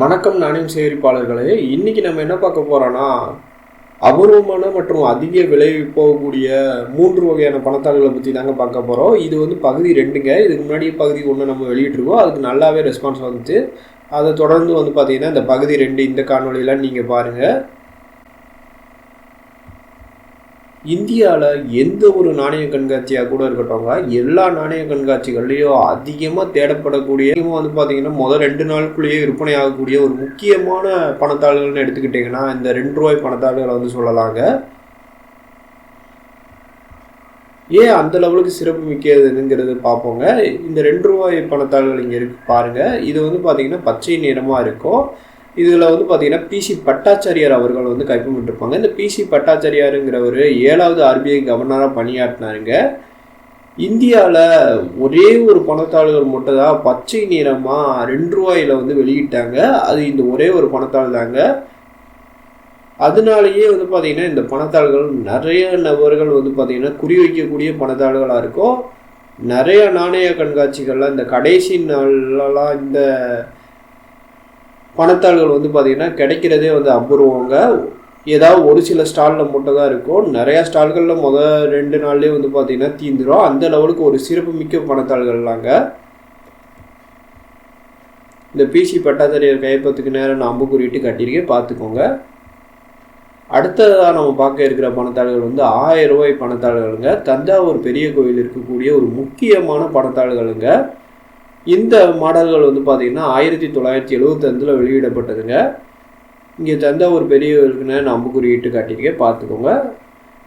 வணக்கம் நாணயம் சேகரிப்பாளர்களே இன்னைக்கு நம்ம என்ன பார்க்க போறோம்னா அபூர்வமான மற்றும் அதிக விலை போகக்கூடிய மூன்று வகையான பணத்தாள்களை பற்றி தாங்க பார்க்க போகிறோம் இது வந்து பகுதி ரெண்டுங்க. இதுக்கு முன்னாடி பகுதி ஒன்று நம்ம வெளியிட்ருக்கோம் அதுக்கு நல்லாவே ரெஸ்பான்ஸ் வந்துச்சு. அதை தொடர்ந்து வந்து பார்த்தீங்கன்னா இந்த பகுதி ரெண்டு இந்த காணொலியெலாம் நீங்கள் பாருங்கள் இந்தியாவில் எந்த ஒரு நாணய கண்காட்சியாக கூட இருக்கட்டும் எல்லா நாணய கண்காட்சிகள்லேயும் அதிகமாக தேடப்படக்கூடிய வந்து பார்த்தீங்கன்னா முதல் ரெண்டு நாளுக்குள்ளேயே விற்பனை ஆகக்கூடிய ஒரு முக்கியமான பணத்தாள்கள்னு எடுத்துக்கிட்டிங்கன்னா இந்த ரெண்டு ரூபாய் பணத்தாள்களை வந்து சொல்லலாங்க. ஏன் அந்த லெவலுக்கு சிறப்பு மிக்கதுங்கிறது பார்ப்போங்க இந்த ரெண்டு ரூபாய் பணத்தாள்கள் இங்கே இருக்கு பாருங்கள் இது வந்து பார்த்தீங்கன்னா பச்சை நிறமாக இருக்கும். இதில் வந்து பார்த்தீங்கன்னா பிசி பட்டாச்சாரியார் அவர்கள் வந்து கைப்பற்றிருப்பாங்க இந்த பிசி பட்டாச்சாரியாருங்கிறவர் ஏழாவது ஆர்பிஐ கவர்னராக பணியாற்றினாருங்க. இந்தியாவில் ஒரே ஒரு பணத்தாள்கள் மட்டும் தான் பச்சை நிறமாக ரெண்டு ரூபாயில் வந்து வெளியிட்டாங்க. அது இந்த ஒரே ஒரு பணத்தாள் தாங்க அதனாலேயே வந்து பார்த்திங்கன்னா இந்த பணத்தாள்கள் நிறைய நபர்கள் வந்து பார்த்திங்கன்னா குறி வைக்கக்கூடிய பணத்தாள்களாக இருக்கும். நிறைய நாணய கண்காட்சிகள்லாம் இந்த கடைசி நாளெல்லாம் இந்த பணத்தாள்கள் வந்து பார்த்திங்கன்னா கிடைக்கிறதே வந்து அபூர்வங்க. ஏதாவது ஒரு சில ஸ்டாலில் மட்டும் தான் இருக்கும். நிறையா ஸ்டால்களில் முத ரெண்டு நாள்லேயே வந்து பார்த்திங்கன்னா தீந்துடும் அந்த லெவலுக்கு ஒரு சிறப்பு மிக்க பணத்தாள்கள்லாங்க இந்த பிசி பட்டாச்சாரியர் கைப்பத்துக்கு நேரம் நான் அம்பு குறியிட்டு கட்டியிருக்கேன். பார்த்துக்கோங்க. அடுத்ததாக நம்ம பார்க்க இருக்கிற பணத்தாள்கள் வந்து ஆயிரம் ரூபாய் பணத்தாள்களுங்க. தஞ்சாவூர் பெரிய கோயில் இருக்கக்கூடிய ஒரு முக்கியமான பணத்தாள்களுங்க. இந்த மாடல்கள் வந்து பார்த்திங்கன்னா ஆயிரத்தி தொள்ளாயிரத்தி எழுபத்தஞ்சில் வெளியிடப்பட்டதுங்க. இங்கே தந்த ஒரு நான் அம்பு குறியிட்டு காட்டியிருக்கேன். பார்த்துக்கோங்க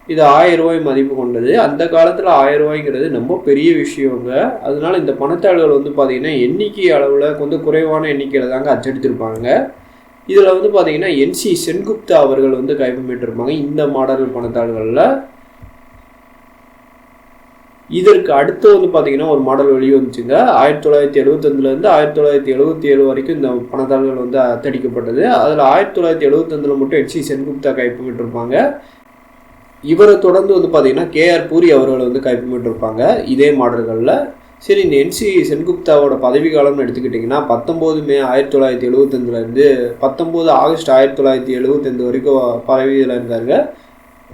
இது ஆயிரம் ரூபாய் மதிப்பு கொண்டது. அந்த காலத்தில் ஆயிரம் ரூபாய்ங்கிறது ரொம்ப பெரிய விஷயங்க. அதனால இந்த பணத்தாள்கள் வந்து பார்த்திங்கன்னா எண்ணிக்கை அளவில் கொஞ்சம் குறைவான எண்ணிக்கையில் தாங்க அச்சடித்திருப்பாங்க. இதில் வந்து பார்த்திங்கன்னா என்சி சென்குப்தா அவர்கள் வந்து கைப்பற்றிருப்பாங்க. இந்த மாடல் பணத்தாள்களில். இதற்கு அடுத்து வந்து பார்த்தீங்கன்னா ஒரு மாடல் வெளியே வந்துச்சுங்க. ஆயிரத்தி தொள்ளாயிரத்தி எழுபத்தஞ்சிலேருந்து ஆயிரத்தி தொள்ளாயிரத்தி எழுபத்தி ஏழு வரைக்கும் இந்த பணத்தாள்கள் வந்து அத்தடிக்கப்பட்டது. அதில் ஆயிரத்தி தொள்ளாயிரத்தி எழுபத்தஞ்சில் மட்டும் எச்சி சென்குப்தா கைப்பற்றிருப்பாங்க. இவரை தொடர்ந்து வந்து பார்த்தீங்கன்னா கேஆர் பூரி அவர்கள் வந்து கைப்பற்றிருப்பாங்க இதே மாடல்களில். சரி இந்த என்சி சென்குப்தாவோட பதவி காலம்னு எடுத்துக்கிட்டிங்கன்னா பத்தொம்போது மே ஆயிரத்தி தொள்ளாயிரத்தி எழுபத்தஞ்சிலேருந்து பத்தொம்போது ஆகஸ்ட் ஆயிரத்தி தொள்ளாயிரத்தி எழுபத்தஞ்சு வரைக்கும் பதவியில் இருந்தாருங்க.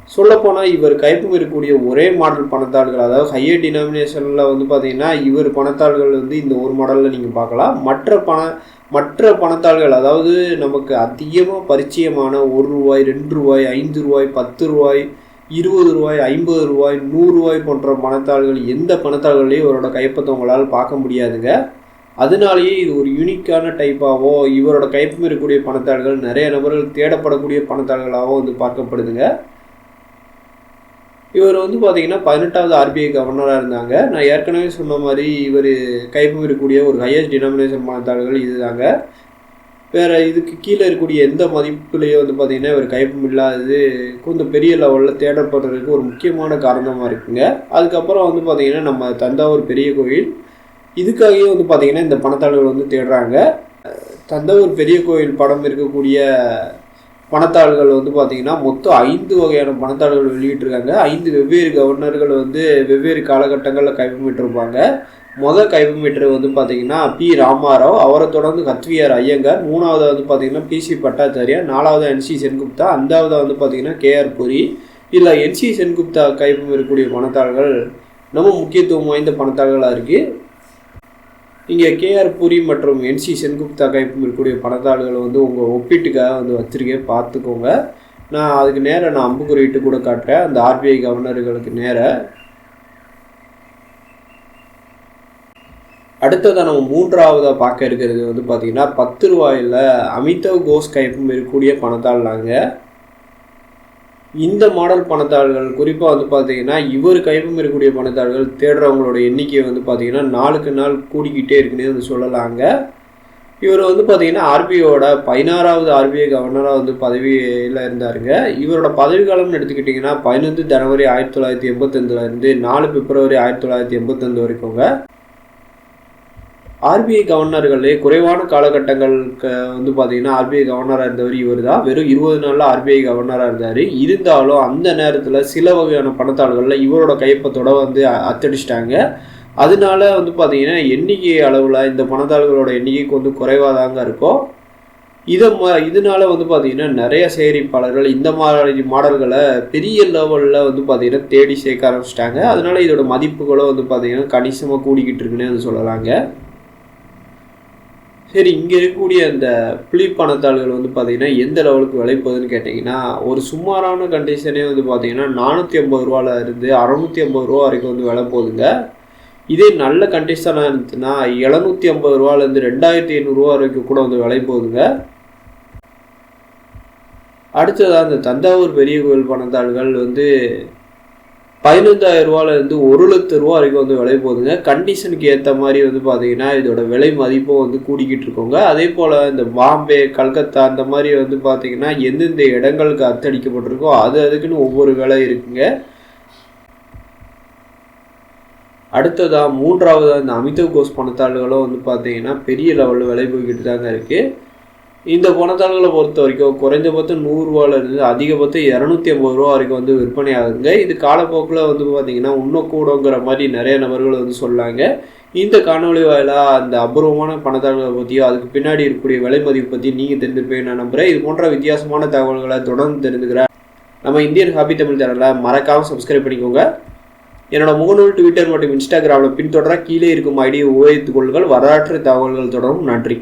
சொல்லப்போனால் இவர் கைப்பும் இருக்கக்கூடிய ஒரே மாடல் பணத்தாள்கள் அதாவது ஹையர் டினாமினேஷனில் வந்து பார்த்தீங்கன்னா இவர் பணத்தாள்கள் வந்து இந்த ஒரு மாடலில் நீங்கள் பார்க்கலாம். மற்ற பண மற்ற பணத்தாள்கள் அதாவது நமக்கு அதிகமாக பரிச்சயமான ஒரு ரூபாய் ரெண்டு ரூபாய் ஐந்து ரூபாய் பத்து ரூபாய் இருபது ரூபாய் ஐம்பது ரூபாய் நூறுரூவாய் போன்ற பணத்தாள்கள் எந்த பணத்தாள்களையும் இவரோட கைப்பற்ற உங்களால் பார்க்க முடியாதுங்க. அதனாலேயே இது ஒரு யூனிக்கான டைப்பாகவோ இவரோட கைப்பம் இருக்கக்கூடிய பணத்தாள்கள் நிறைய நபர்கள் தேடப்படக்கூடிய பணத்தாள்களாகவும் வந்து பார்க்கப்படுதுங்க. இவர் வந்து பார்த்தீங்கன்னா பதினெட்டாவது ஆர்பிஐ கவர்னராக இருந்தாங்க. நான் ஏற்கனவே சொன்ன மாதிரி இவர் கைப்பம் இருக்கக்கூடிய ஒரு ஹையஸ்ட் டினாமினேஷன் இது இதுதாங்க. வேறு இதுக்கு கீழே இருக்கக்கூடிய எந்த மதிப்புலேயும் வந்து பார்த்திங்கன்னா இவர் கைப்பம் இல்லாதது கொஞ்சம் பெரிய லெவலில் தேடப்படுறதுக்கு ஒரு முக்கியமான காரணமாக இருக்குங்க. அதுக்கப்புறம் வந்து பார்த்திங்கன்னா நம்ம தஞ்சாவூர் பெரிய கோயில். இதுக்காகவே வந்து பார்த்திங்கன்னா இந்த பணத்தாளர்கள் வந்து தேடுறாங்க. தஞ்சாவூர் பெரிய கோயில் படம் இருக்கக்கூடிய பணத்தாள்கள் வந்து பார்த்தீங்கன்னா மொத்தம் ஐந்து வகையான பணத்தாள்கள் வெளியிட்டிருக்காங்க. ஐந்து வெவ்வேறு கவர்னர்கள் வந்து வெவ்வேறு காலகட்டங்களில் கைப்பற்றிருப்பாங்க மொதல் கைப்பற்ற வந்து பார்த்தீங்கன்னா பி. ராமாராவ் அவரை தொடர்ந்து கத்வியார் ஐயங்கார் மூணாவது வந்து பார்த்தீங்கன்னா பிசி பட்டாச்சாரியா நாலாவது என்சி சென்குப்தா அஞ்சாவது வந்து பார்த்தீங்கன்னா கேஆர் புரி. இல்லை என்சி சென்குப்தா கைப்பற்றக்கூடிய இருக்கக்கூடிய பணத்தாள்கள் ரொம்ப முக்கியத்துவம் வாய்ந்த பணத்தாள்களாக இருக்குது இங்கே கேஆர் புரி மற்றும் என்சி சென்குப்தா கைப்பும் இருக்கக்கூடிய பணத்தாள்களை வந்து உங்கள் ஒப்பீட்டுக்காக வந்து வச்சுருக்கேன். பார்த்துக்கோங்க. நான் அதுக்கு நேராக நான் அம்பு கூட காட்டுறேன். அந்த ஆர்பிஐ கவர்னர்களுக்கு நேராக அடுத்ததாக நம்ம மூன்றாவதாக பார்க்க இருக்கிறது வந்து பார்த்திங்கன்னா பத்து ரூபாயில் அமிதவ் கோஸ் கைப்பும் இருக்கக்கூடிய பணத்தாள்லாங்க. இந்த மாடல் பணத்தாள்கள் குறிப்பாக வந்து பார்த்தீங்கன்னா இவர் கைப்பம் இருக்கக்கூடிய பணத்தாள்கள் தேடுறவங்களோட எண்ணிக்கையை வந்து பார்த்தீங்கன்னா நாளுக்கு நாள் கூடிக்கிட்டே இருக்குன்னு வந்து சொல்லலாங்க. இவர் வந்து பார்த்தீங்கன்னா ஆர்பிஐயோட பதினாறாவது ஆர்பிஐ கவர்னராக வந்து பதவியில் இருந்தாருங்க. இவரோட பதவி காலம்னு எடுத்துக்கிட்டிங்கன்னா பதினொன்று ஜனவரி ஆயிரத்தி தொள்ளாயிரத்தி எண்பத்தஞ்சிலேருந்து நாலு பிப்ரவரி ஆயிரத்தி தொள்ளாயிரத்தி எண்பத்தஞ்சு வரைக்குங்க. ஆர்பிஐ கவர்னர்களே குறைவான காலகட்டங்களுக்கு வந்து பார்த்தீங்கன்னா ஆர்பிஐ கவர்னராக இருந்தவர் இவர் தான் வெறும் இருபது நாளில் ஆர்பிஐ கவர்னராக இருந்தார். இருந்தாலும் அந்த நேரத்தில் சில வகையான பணத்தாள்களில் இவரோட கைப்பத்தோட வந்து அத்தடிச்சிட்டாங்க. அதனால வந்து பார்த்தீங்கன்னா எண்ணிக்கை அளவில் இந்த பணத்தாள்களோட எண்ணிக்கைக்கு வந்து குறைவாக தாங்க இருக்கும். இதை ம இதனால வந்து பார்த்தீங்கன்னா நிறைய சேகரிப்பாளர்கள் இந்த மாதிரி மாடல்களை பெரிய லெவலில் வந்து பார்த்தீங்கன்னா தேடி சேர்க்க ஆரம்பிச்சிட்டாங்க. அதனால இதோட மதிப்புகளும் வந்து பார்த்தீங்கன்னா கணிசமாக கூடிக்கிட்டு இருக்குன்னு வந்து சொல்லலாங்க. சரி இங்கே இருக்கக்கூடிய அந்த புளி பணத்தாள்கள் வந்து பார்த்தீங்கன்னா எந்த லெவலுக்கு விலை போகுதுன்னு கேட்டிங்கன்னா ஒரு சுமாரான கண்டிஷனே வந்து பார்த்தீங்கன்னா நானூற்றி ஐம்பது ரூபால இருந்து அறநூற்றி ஐம்பது ரூபா வரைக்கும் வந்து விலை போகுதுங்க. இதே நல்ல கண்டிஷனாக இருந்துச்சுன்னா எழுநூற்றி ஐம்பது ரூபாலேருந்து ரெண்டாயிரத்தி ஐநூறுரூவா வரைக்கும் கூட வந்து விலை போகுதுங்க. அடுத்ததாக அந்த தஞ்சாவூர் பெரிய கோயில் பணத்தாள்கள் வந்து பதினஞ்சாயிரம் ரூபாலேருந்து ஒரு லட்ச ரூபா வரைக்கும் வந்து விலை போகுதுங்க. கண்டிஷனுக்கு ஏற்ற மாதிரி வந்து பார்த்தீங்கன்னா இதோட விலை மதிப்பும் வந்து கூடிக்கிட்டு இருக்கோங்க. அதே போல் இந்த பாம்பே கல்கத்தா அந்த மாதிரி வந்து பார்த்தீங்கன்னா எந்தெந்த இடங்களுக்கு அத்தடிக்கப்பட்டிருக்கோ அது அதுக்குன்னு ஒவ்வொரு விலை இருக்குங்க. அடுத்ததாக மூன்றாவதாக இந்த அமிதாப் கோஷ் பணத்தாள்களும் வந்து பார்த்தீங்கன்னா பெரிய லெவலில் விலை போய்கிட்டு தாங்க இருக்குது இந்த பணத்தாள்களை பொறுத்த வரைக்கும் குறைஞ்சபட்சம் நூறுரூவாலேருந்து அதிகபட்சம் இரநூத்தி ஐம்பது ரூபா வரைக்கும் வந்து விற்பனை ஆகுதுங்க. இது காலப்போக்கில் வந்து பார்த்தீங்கன்னா இன்னும் கூடங்கிற மாதிரி நிறைய நபர்கள் வந்து சொல்லாங்க இந்த காணொலி வாயிலாக அந்த அபூர்வமான பணத்தாள்களை பற்றியும் அதுக்கு பின்னாடி இருக்கக்கூடிய விலை மதிப்பு பற்றி நீங்கள் தெரிஞ்சுப்பேன் நான் நம்புகிறேன் இது போன்ற வித்தியாசமான தகவல்களை தொடர்ந்து தெரிஞ்சுக்கிறேன் நம்ம இந்தியன் ஹாபி தமிழ் சேனலை மறக்காமல் சப்ஸ்கிரைப் பண்ணிக்கோங்க. என்னோட முகநூல் ட்விட்டர் மற்றும் இன்ஸ்டாகிராமில் பின்தொடர கீழே இருக்கும் ஐடியை உபயோகித்துக் கொள்ளுங்கள். வரலாற்று தகவல்கள் தொடரும் நன்றி.